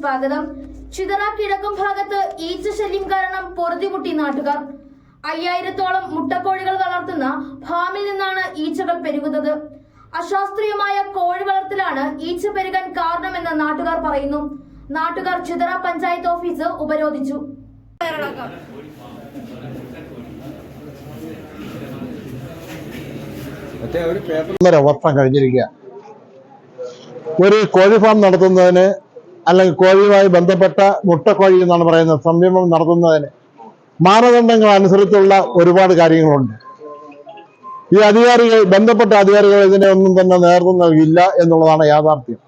സ്വാഗതം. ചിതറ കിഴക്കും ഭാഗത്ത് ഈച്ച ശല്യം കാരണം പൊറുതിമുട്ടി നാട്ടുകാർ. അയ്യായിരത്തോളം മുട്ടക്കോഴികൾ വളർത്തുന്ന ഫാമിൽ നിന്നാണ് ഈച്ചകൾ പെരുകുന്നത്. അശാസ്ത്രീയമായ കോഴി വളർത്തലാണ് ഈച്ച പെരുകാൻ കാരണമെന്ന് നാട്ടുകാർ പറയുന്നു. നാട്ടുകാർ ചിതറ പഞ്ചായത്ത് ഓഫീസ് ഉപരോധിച്ചു. വർഷം കഴിഞ്ഞിരിക്കുക. ഒരു കോഴി ഫാം നടത്തുന്നതിന് അല്ലെങ്കിൽ കോഴിയുമായി ബന്ധപ്പെട്ട മുട്ടക്കോഴി എന്നാണ് പറയുന്നത് സംരംഭം നടത്തുന്നതിന്. മാനദണ്ഡങ്ങൾ അനുസരിച്ചുള്ള ഒരുപാട് കാര്യങ്ങളുണ്ട്. ഈ അധികാരികൾ ബന്ധപ്പെട്ട അധികാരികൾ ഇതിനെ ഒന്നും തന്നെ നേതൃത്വം നൽകിയില്ല എന്നുള്ളതാണ് യാഥാർത്ഥ്യം.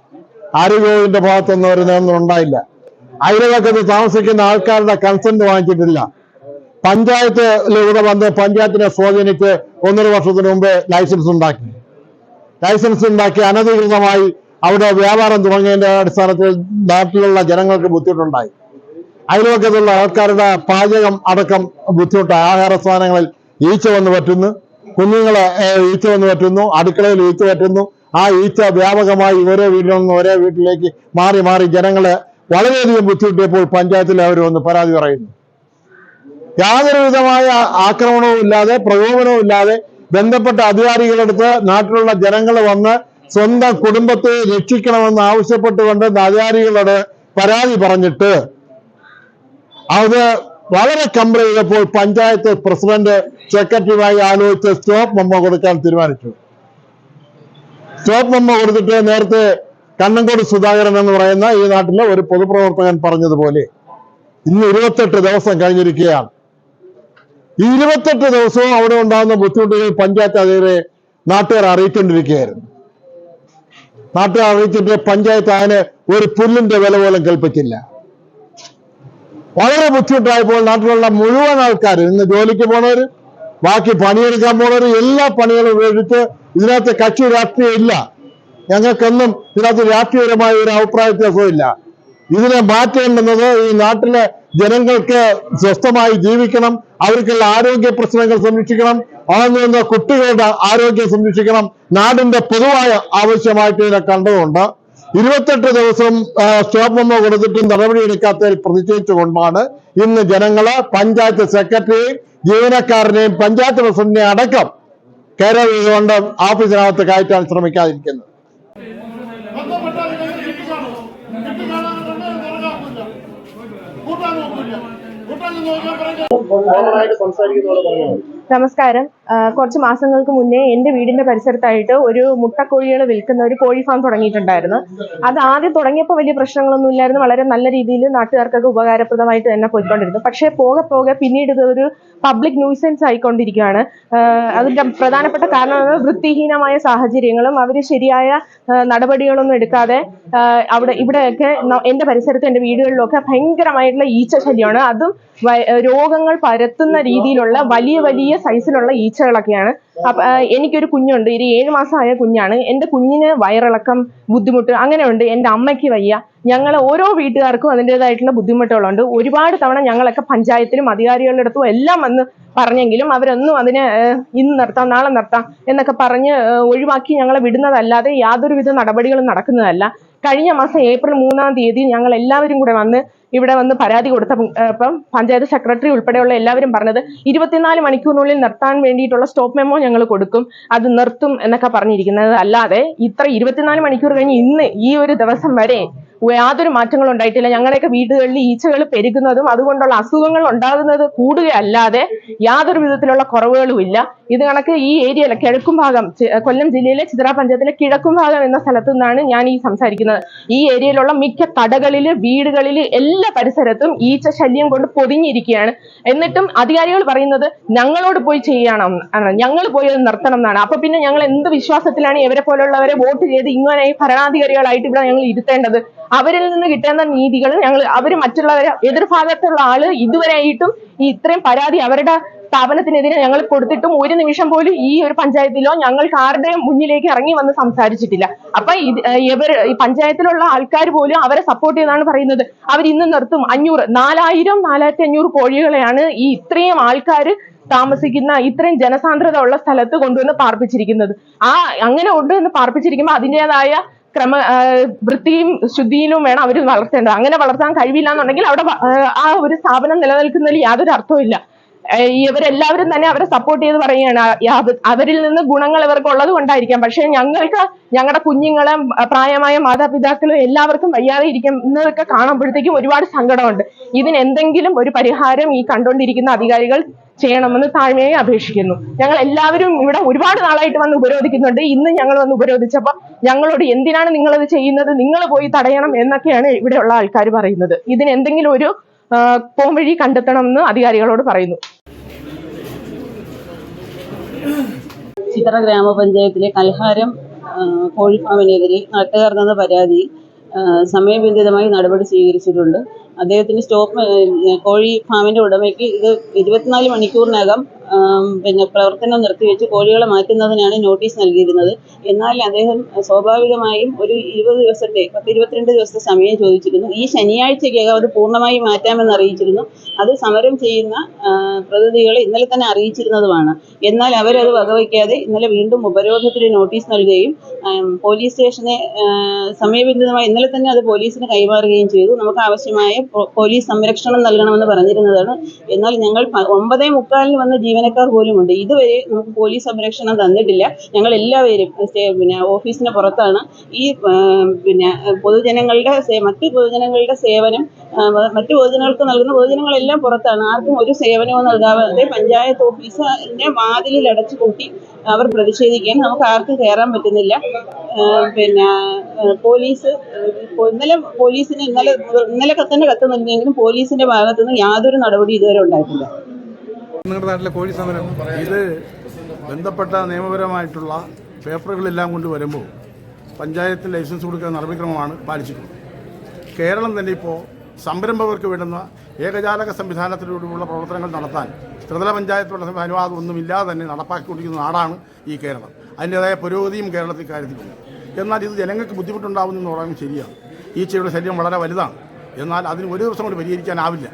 ആരോഗ്യവകുപ്പിന്റെ ഭാഗത്തൊന്നും ഒരു നേതൃത്വം ഉണ്ടായില്ല. അയൽവക്കത്ത് താമസിക്കുന്ന ആൾക്കാരുടെ കൺസെന്റ് വാങ്ങിച്ചിട്ടില്ല. പഞ്ചായത്തിലൂടെ വന്ന് പഞ്ചായത്തിനെ സ്വാധീനിച്ച് ഒന്നര വർഷത്തിന് മുമ്പ് ലൈസൻസ് ഉണ്ടാക്കി. ലൈസൻസ് ഉണ്ടാക്കി അനധികൃതമായി അവിടെ വ്യാപാരം തുടങ്ങിയതിന്റെ അടിസ്ഥാനത്തിൽ നാട്ടിലുള്ള ജനങ്ങൾക്ക് ബുദ്ധിമുട്ടുണ്ടായി. അയൽവക്കത്തുള്ള ആൾക്കാരുടെ പാചകം അടക്കം ബുദ്ധിമുട്ടായി. ആഹാര സാധനങ്ങളിൽ ഈച്ച വന്ന് പറ്റുന്നു. കുഞ്ഞുങ്ങളെ ഈച്ച വന്ന് പറ്റുന്നു. അടുക്കളയിൽ ഈച്ച പറ്റുന്നു. ആ ഈച്ച വ്യാപകമായി ഓരോ വീട്ടിൽ നിന്ന് ഓരോ വീട്ടിലേക്ക് മാറി മാറി ജനങ്ങളെ വളരെയധികം ബുദ്ധിമുട്ടിയപ്പോൾ പഞ്ചായത്തിൽ അവർ വന്ന് പരാതി പറയുന്നു. യാതൊരു വിധമായ ആക്രമണവും ഇല്ലാതെ പ്രകോപനവും ഇല്ലാതെ ബന്ധപ്പെട്ട അധികാരികളെടുത്ത് നാട്ടിലുള്ള ജനങ്ങൾ വന്ന് സ്വന്തം കുടുംബത്തെ രക്ഷിക്കണമെന്ന് ആവശ്യപ്പെട്ടുകൊണ്ട് നാചാരികളോട് പരാതി പറഞ്ഞിട്ട് അത് വളരെ കമ്പയർ ചെയ്തപ്പോൾ പഞ്ചായത്ത് പ്രസിഡന്റ് സെക്രട്ടറിയുമായി ആലോചിച്ച് സ്റ്റോപ്പ് മെമ്മോ കൊടുക്കാൻ തീരുമാനിച്ചു. സ്റ്റോപ്പ് മെമ്മോ കൊടുത്തിട്ട് നേരത്തെ കണ്ണങ്കോട് സുധാകരൻ എന്ന് പറയുന്ന ഈ നാട്ടിലെ ഒരു പൊതുപ്രവർത്തകൻ പറഞ്ഞതുപോലെ ഇന്ന് ഇരുപത്തെട്ട് ദിവസം കഴിഞ്ഞിരിക്കുകയാണ്. ഈ ഇരുപത്തെട്ട് ദിവസവും അവിടെ ഉണ്ടാകുന്ന ബുദ്ധിമുട്ടുകൾ പഞ്ചായത്ത് അധികരെ നാട്ടുകാർ അറിയിക്കൊണ്ടിരിക്കുകയായിരുന്നു അറിയിച്ചിട്ട് പഞ്ചായത്ത് അതിന് ഒരു പുല്ലിന്റെ വില പോലും കൽപ്പിച്ചില്ല. വളരെ ബുദ്ധിമുട്ടായപ്പോൾ നാട്ടിലുള്ള മുഴുവൻ ആൾക്കാർ ഇന്ന് ജോലിക്ക് പോണവര് ബാക്കി പണിയെടുക്കാൻ പോണവര് എല്ലാ പണികളും ഉപേക്ഷിച്ച് ഇതിനകത്ത് കക്ഷി രാഷ്ട്രീയം ഇല്ല. ഞങ്ങൾക്കൊന്നും ഇതിനകത്ത് രാഷ്ട്രീയപരമായ ഒരു അഭിപ്രായ വ്യത്യാസവും ഇല്ല. ഇതിനെ മാറ്റേണ്ടുന്നത് ഈ നാട്ടിലെ ജനങ്ങൾക്ക് സ്വസ്ഥമായി ജീവിക്കണം അവർക്കുള്ള ആരോഗ്യ പ്രശ്നങ്ങൾ സംരക്ഷിക്കണം വന്ന കുട്ടികളുടെ ആരോഗ്യം സംരക്ഷിക്കണം. നാടിന്റെ പൊതുവായ ആവശ്യമായിട്ട് ഇതിനെ കണ്ടതുകൊണ്ട് ഇരുപത്തെട്ട് ദിവസം സ്റ്റോപ്പ് മെമ്മോ കൊടുത്തിട്ടും നടപടിയെടുക്കാത്തതിൽ പ്രതിഷേധിച്ചുകൊണ്ടാണ് ഇന്ന് ജനങ്ങൾ പഞ്ചായത്ത് സെക്രട്ടറിയെയും ജീവനക്കാരനെയും പഞ്ചായത്ത് പ്രസിഡന്റിനെയും അടക്കം കേരള കൊണ്ട് ഓഫീസിനകത്ത് കയറ്റാൻ ശ്രമിക്കാതിരിക്കുന്നത് നമസ്കാരം. കുറച്ച് മാസങ്ങൾക്ക് മുന്നേ എന്റെ വീടിന്റെ പരിസരത്തായിട്ട് ഒരു മുട്ടക്കോഴികൾ വിൽക്കുന്ന ഒരു കോഴി ഫാം തുടങ്ങിയിട്ടുണ്ടായിരുന്നു. അത് ആദ്യം തുടങ്ങിയപ്പോൾ വലിയ പ്രശ്നങ്ങളൊന്നും ഇല്ലായിരുന്നു. വളരെ നല്ല രീതിയിൽ നാട്ടുകാർക്കൊക്കെ ഉപകാരപ്രദമായിട്ട് തന്നെ പോയിക്കൊണ്ടിരുന്നു. പക്ഷേ പോകെ പോകെ പിന്നീട് ഇത് ഒരു പബ്ലിക് ന്യൂസൻസ് ആയിക്കൊണ്ടിരിക്കുകയാണ്. അതിന്റെ പ്രധാനപ്പെട്ട കാരണം വൃത്തിഹീനമായ സാഹചര്യങ്ങളും അവർ ശരിയായ നടപടികളൊന്നും എടുക്കാതെ അവിടെ ഇവിടെയൊക്കെ എന്റെ പരിസരത്ത് എന്റെ വീടുകളിലൊക്കെ ഭയങ്കരമായിട്ടുള്ള ഈച്ച ശല്യമാണ് അതും രോഗങ്ങൾ പരത്തുന്ന രീതിയിലുള്ള വലിയ വലിയ സൈസിലുള്ള ഈച്ചകളൊക്കെയാണ് അപ്പൊ എനിക്കൊരു കുഞ്ഞുണ്ട്. ഒരു ഏഴ് മാസമായ കുഞ്ഞാണ്. എന്റെ കുഞ്ഞിന് വയറിളക്കം ബുദ്ധിമുട്ട് അങ്ങനെയുണ്ട്. എന്റെ അമ്മയ്ക്ക് വയ്യ. ഞങ്ങൾ ഓരോ വീട്ടുകാർക്കും അതിന്റെതായിട്ടുള്ള ബുദ്ധിമുട്ടുകളുണ്ട്. ഒരുപാട് തവണ ഞങ്ങളൊക്കെ പഞ്ചായത്തിലും അധികാരികളുടെ അടുത്തും എല്ലാം വന്ന് പറഞ്ഞെങ്കിലും അവരൊന്നും അതിനെ ഇന്ന് നിർത്താം നാളെ നിർത്താം എന്നൊക്കെ പറഞ്ഞ് ഒഴിവാക്കി ഞങ്ങളെ വിടുന്നതല്ലാതെ യാതൊരുവിധ നടപടികളും നടക്കുന്നതല്ല. കഴിഞ്ഞ മാസം ഏപ്രിൽ മൂന്നാം തീയതി ഞങ്ങൾ എല്ലാവരും കൂടെ വന്ന് ഇവിടെ വന്ന് പരാതി കൊടുത്തപ്പം പഞ്ചായത്ത് സെക്രട്ടറി ഉൾപ്പെടെയുള്ള എല്ലാവരും പറഞ്ഞത് ഇരുപത്തിനാല് മണിക്കൂറിനുള്ളിൽ നിർത്താൻ വേണ്ടിയിട്ടുള്ള സ്റ്റോപ്പ് മെമ്മോ ഞങ്ങൾ കൊടുക്കും അത് നിർത്തും എന്നൊക്കെ പറഞ്ഞിരിക്കുന്നത് അല്ലാതെ ഇത്ര ഇരുപത്തിനാല് മണിക്കൂർ കഴിഞ്ഞ് ഇന്ന് ഈ ഒരു ദിവസം വരെ യാതൊരു മാറ്റങ്ങളും ഉണ്ടായിട്ടില്ല. ഞങ്ങളുടെയൊക്കെ വീടുകളിൽ ഈച്ചകൾ പെരുകുന്നതും അതുകൊണ്ടുള്ള അസുഖങ്ങൾ ഉണ്ടാകുന്നത് കൂടുകയല്ലാതെ യാതൊരു വിധത്തിലുള്ള കുറവുകളും ഇല്ല. ഇത് കണക്ക് ഈ ഏരിയയിലെ കിഴക്കും ഭാഗം കൊല്ലം ജില്ലയിലെ ചിത്ര പഞ്ചായത്തിലെ കിഴക്കും ഭാഗം എന്ന സ്ഥലത്തു നിന്നാണ് ഞാൻ ഈ സംസാരിക്കുന്നത്. ഈ ഏരിയയിലുള്ള മിക്ക കടകളിൽ വീടുകളിൽ എല്ലാ പരിസരത്തും ഈച്ച ശല്യം കൊണ്ട് പൊതിഞ്ഞിരിക്കുകയാണ്. എന്നിട്ടും അധികാരികൾ പറയുന്നത് ഞങ്ങളോട് പോയി ചെയ്യണം ഞങ്ങൾ പോയി അത് നിർത്തണം എന്നാണ്. അപ്പൊ പിന്നെ ഞങ്ങൾ എന്ത് വിശ്വാസത്തിലാണ് ഇവരെ പോലുള്ളവരെ വോട്ട് ചെയ്ത് ഇങ്ങനെ ഭരണാധികാരികളായിട്ട് ഇവിടെ ഞങ്ങൾ ഇരുത്തേണ്ടത്? അവരിൽ നിന്ന് കിട്ടുന്ന നീതികൾ ഞങ്ങൾ അവർ മറ്റുള്ളവരെ എതിർഭാഗത്തുള്ള ആൾ ഇതുവരെയായിട്ടും ഈ ഇത്രയും പരാതി അവരുടെ സ്ഥാപനത്തിനെതിരെ ഞങ്ങൾ കൊടുത്തിട്ടും ഒരു നിമിഷം പോലും ഈ ഒരു പഞ്ചായത്തിലോ ഞങ്ങൾ ആരുടെയും മുന്നിലേക്ക് ഇറങ്ങി വന്ന് സംസാരിച്ചിട്ടില്ല. അപ്പൊ ഇവർ ഈ പഞ്ചായത്തിലുള്ള ആൾക്കാർ പോലും അവരെ സപ്പോർട്ട് ചെയ്താണ് പറയുന്നത്. അവർ ഇന്ന് നിർത്തും. അഞ്ഞൂറ് നാലായിരം നാലായിരത്തി അഞ്ഞൂറ് കോഴികളെയാണ് ഈ ഇത്രയും ആൾക്കാർ താമസിക്കുന്ന ഇത്രയും ജനസാന്ദ്രത ഉള്ള സ്ഥലത്ത് കൊണ്ടുവന്ന് പാർപ്പിച്ചിരിക്കുന്നത്. ആ അങ്ങനെ കൊണ്ടുവന്ന് പാർപ്പിച്ചിരിക്കുമ്പോൾ അതിന്റെതായ ക്രമ വൃത്തിയും ശുദ്ധിയിലും വേണം അവർ വളർത്തേണ്ടത്. അങ്ങനെ വളർത്താൻ കഴിവില്ല എന്നുണ്ടെങ്കിൽ അവിടെ ആ, ഒരു സ്ഥാപനം നിലനിൽക്കുന്നതിൽ യാതൊരു അർത്ഥവും ഇവരെല്ലാവരും തന്നെ അവരെ സപ്പോർട്ട് ചെയ്ത് പറയുകയാണ്. അവരിൽ നിന്ന് ഗുണങ്ങൾ ഇവർക്ക് ഉള്ളത് കൊണ്ടായിരിക്കാം. പക്ഷെ ഞങ്ങൾക്ക് ഞങ്ങളുടെ കുഞ്ഞുങ്ങളെ പ്രായമായ മാതാപിതാക്കളും എല്ലാവർക്കും വയ്യാതെ ഇരിക്കുന്നതൊക്കെ കാണുമ്പോഴത്തേക്കും ഒരുപാട് സങ്കടമുണ്ട്. ഇതിന് എന്തെങ്കിലും ഒരു പരിഹാരം ഈ കണ്ടുകൊണ്ടിരിക്കുന്ന അധികാരികൾ ചെയ്യണമെന്ന് താഴ്മയായി അപേക്ഷിക്കുന്നു. ഞങ്ങൾ എല്ലാവരും ഇവിടെ ഒരുപാട് നാളായിട്ട് വന്ന് ഉപരോധിക്കുന്നുണ്ട്. ഇന്ന് ഞങ്ങൾ വന്ന് ഉപരോധിച്ചപ്പോൾ ഞങ്ങളോട് എന്തിനാണ് നിങ്ങളത് ചെയ്യുന്നത്? നിങ്ങൾ പോയി തടയണം എന്നൊക്കെയാണ് ഇവിടെയുള്ള ആൾക്കാർ പറയുന്നത്. ഇതിന് എന്തെങ്കിലും ഒരു ആ, കണ്ടെത്തണം എന്ന് അധികാരികളോട് പറയുന്നു. ചിത്ര ഗ്രാമപഞ്ചായത്തിലെ കൽഹാരം കോഴിഫാമിനെതിരെ നാട്ടുകാർ തന്ന പരാതിയിൽ സമയബന്ധിതമായി നടപടി സ്വീകരിച്ചിട്ടുണ്ട്. അദ്ദേഹത്തിന് സ്റ്റോപ്പ് കോഴി ഫാമിന്റെ ഉടമയ്ക്ക് ഇത് ഇരുപത്തിനാല് മണിക്കൂറിനകം പിന്നെ പ്രവർത്തനം നിർത്തിവെച്ച് കോഴികളെ മാറ്റുന്നതിനാണ് നോട്ടീസ് നൽകിയിരുന്നത്. എന്നാൽ അദ്ദേഹം സ്വാഭാവികമായും ഒരു ഇരുപത് ദിവസത്തെ പത്ത് ഇരുപത്തിരണ്ട് ദിവസത്തെ സമയം ചോദിച്ചിരുന്നു. ഈ ശനിയാഴ്ചയ്ക്കകം അത് പൂർണമായി മാറ്റാമെന്ന് അറിയിച്ചിരുന്നു. അത് സമരം ചെയ്യുന്ന പ്രതിനിധികളെ ഇന്നലെ തന്നെ അറിയിച്ചിരുന്നതുമാണ്. എന്നാൽ അവരത് വകവയ്ക്കാതെ ഇന്നലെ വീണ്ടും ഉപരോധത്തിന് നോട്ടീസ് നൽകുകയും പോലീസ് സ്റ്റേഷനെ സമയബന്ധിതമായി ഇന്നലെ തന്നെ അത് പോലീസിന് കൈമാറുകയും ചെയ്തു. നമുക്ക് ആവശ്യമായ പോലീസ് സംരക്ഷണം നൽകണമെന്ന് പറഞ്ഞിരുന്നതാണ്. എന്നാൽ ഞങ്ങൾ ഒമ്പതേ മുക്കാലിന് വന്ന ജീവനക്കാർ പോലുമുണ്ട്. ഇതുവരെ നമുക്ക് പോലീസ് സംരക്ഷണം തന്നിട്ടില്ല. ഞങ്ങൾ എല്ലാവരും പിന്നെ ഓഫീസിന് പുറത്താണ്. ഈ പിന്നെ പൊതുജനങ്ങളുടെ മറ്റ് പൊതുജനങ്ങളുടെ സേവനം മറ്റ് പൊതുജനങ്ങൾക്ക് നൽകുന്ന പൊതുജനങ്ങളെല്ലാം പുറത്താണ്. ആർക്കും ഒരു സേവനവും നൽകാതെ പഞ്ചായത്ത് ഓഫീസിന്റെ വാതിലിൽ അടച്ചു കൂട്ടി അവർ പ്രതിഷേധിക്കുകയും നമുക്ക് ആർക്കും കയറാൻ പറ്റുന്നില്ല. പിന്നെ പോലീസ് ഇന്നലെ പോലീസിന് ഇന്നലെ ഇന്നലെ തന്നെ കത്ത് നൽകിയെങ്കിലും പോലീസിന്റെ ഭാഗത്തുനിന്ന് യാതൊരു നടപടി ഇതുവരെ ഉണ്ടായിട്ടില്ല. നിങ്ങളുടെ നാട്ടിലെ കോഴി സമരം. ഇത് ബന്ധപ്പെട്ട നിയമപരമായിട്ടുള്ള പേപ്പറുകളെല്ലാം കൊണ്ട് വരുമ്പോൾ പഞ്ചായത്ത് ലൈസൻസ് കൊടുക്കുന്ന നടപടിക്രമമാണ് പാലിച്ചിട്ടുള്ളത്. കേരളം തന്നെ ഇപ്പോൾ സംരംഭകർക്ക് വേണ്ടുന്ന ഏകജാലക സംവിധാനത്തിലൂടെയുള്ള പ്രവർത്തനങ്ങൾ നടത്താൻ ത്രിതല പഞ്ചായത്തുള്ള അനുവാദം ഒന്നുമില്ലാതെ തന്നെ നടപ്പാക്കിക്കൊണ്ടിരിക്കുന്ന നാടാണ് ഈ കേരളം. അതിന്റേതായ പുരോഗതിയും കേരളത്തിൽ കാര്യത്തിലുണ്ട്. എന്നാൽ ഇത് ജനങ്ങൾക്ക് ബുദ്ധിമുട്ടുണ്ടാകുന്നു എന്ന് പറയുന്നത് ശരിയാണ്. ഈച്ചയുടെ ശല്യം വളരെ വലുതാണ്. എന്നാൽ അതിന് ഒരു ദിവസം കൊണ്ട് പരിഹരിക്കാനാവില്ല.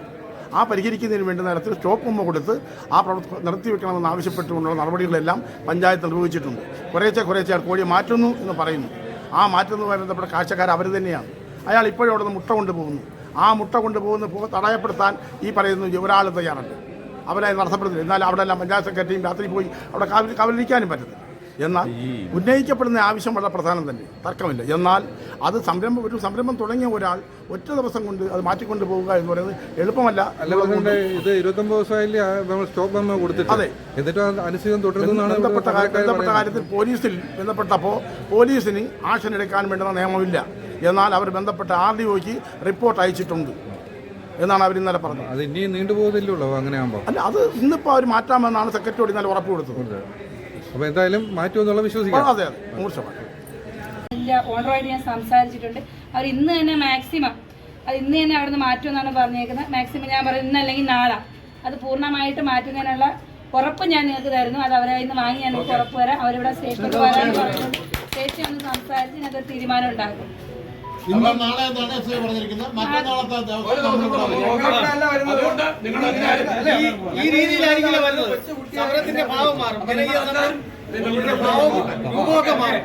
ആ പരിഹരിക്കുന്നതിന് വേണ്ടി സ്റ്റോപ്പ് ഉമ്മ കൊടുത്ത് ആ പ്രവർത്തനം നിർത്തിവെക്കണമെന്ന് ആവശ്യപ്പെട്ടുകൊണ്ടുള്ള നടപടികളെല്ലാം പഞ്ചായത്ത് നിർവഹിച്ചിട്ടുണ്ട്. കുറേശ്ശെ കുറേശ്ശെ കോഴിയെ മാറ്റുന്നു എന്ന് പറയുന്നു. ആ മാറ്റുന്നതുമായി ബന്ധപ്പെട്ട കാഴ്ചക്കാർ അവർ തന്നെയാണ്. അയാൾ ഇപ്പോഴും അവിടെ നിന്ന് മുട്ട കൊണ്ടുപോകുന്നു. ആ മുട്ട കൊണ്ടുപോകുന്ന തടയപ്പെടുത്താൻ ഈ പറയുന്നു ഒരാൾ തയ്യാറുണ്ട് അവരെ നടത്തപ്പെടുന്നില്ല. എന്നാൽ അവിടെ എല്ലാം പഞ്ചായത്ത് സെക്രട്ടറിയും രാത്രി പോയി അവിടെ കാവലിരിക്കാനും പറ്റത്തില്ല. എന്നാൽ ഉന്നയിക്കപ്പെടുന്ന ആവശ്യം വളരെ പ്രധാനം തന്നെ. തർക്കമില്ല. എന്നാൽ അത് സംരംഭം ഒരു സംരംഭം തുടങ്ങിയ ഒരാൾ ഒറ്റ ദിവസം കൊണ്ട് അത് മാറ്റിക്കൊണ്ട് പോവുക എന്ന് പറയുന്നത് എളുപ്പമല്ല. ഇത് ഇരുപത്തൊമ്പത് ദിവസമായില്ലേ ആ നമ്മൾ സ്റ്റോപ്പ് കൊടുത്തിട്ട്? അതെ. എന്നിട്ട് അത് അനുസരിച്ച് തുടരുന്നതാണ് ഇവിടെ ബന്ധപ്പെട്ട കാര്യം- ബന്ധപ്പെട്ട കാര്യത്തിൽ പോലീസിൽ ബന്ധപ്പെട്ടപ്പോൾ പോലീസിന് ആക്ഷൻ എടുക്കാൻ വേണ്ടുന്ന നിയമമില്ല. എന്നാൽ അവർ ബന്ധപ്പെട്ട ആർ ഡി ഒക്ക് റിപ്പോർട്ട് അയച്ചിട്ടുണ്ട് എന്നാണ് അവർ ഇന്നലെ പറഞ്ഞത്. അത് ഇനി നീണ്ടുപോകുന്നില്ലല്ലോ അങ്ങനെ ആകുമ്പോൾ അല്ല അത് ഇന്നിപ്പോൾ അവർ മാറ്റാമെന്നാണ് സെക്രട്ടറി ഇന്നലെ ഉറപ്പ് കൊടുത്തത്. അപ്പോൾ എന്തായാലും മാറ്റുമെന്നുള്ള വിശ്വസിക്കാം. അതെ അതെ. നൂറ് ശതമാനം ഞാൻ സംസാരിച്ചിട്ടുണ്ട്. അവർ ഇന്ന് തന്നെ മാക്സിമം അത് ഇന്ന് തന്നെ അവിടുന്ന് മാറ്റുമെന്നാണ് പറഞ്ഞേക്കുന്നത്. മാക്സിമം ഞാൻ പറയുന്നത് ഇന്ന് അല്ലെങ്കിൽ നാളെ. അത് പൂർണമായിട്ട് മാറ്റുന്നതിനുള്ള ഉറപ്പ് ഞാൻ നിങ്ങൾക്ക് തരുന്നു. അത് അവരെ ഇന്ന് വാങ്ങി ഞാൻ നിങ്ങൾക്ക് ഉറപ്പ് തരാം. അവരിവിടെ സ്റ്റേഷനിൽ വരാൻ പറഞ്ഞിട്ടുണ്ട് സ്റ്റേഷൻ ഒന്ന് സംസാരിച്ച് ഇതിനകത്ത് തീരുമാനം ഉണ്ടാക്കും. ഇന്ന് നാളെ എന്താണ് നിങ്ങൾ. ഈ രീതിയിലായിരിക്കില്ല വരുന്നത് സമരത്തിന്റെ ഭാവം മാറും ജനകീയ സമരം ഭാവവും രൂപമൊക്കെ മാറും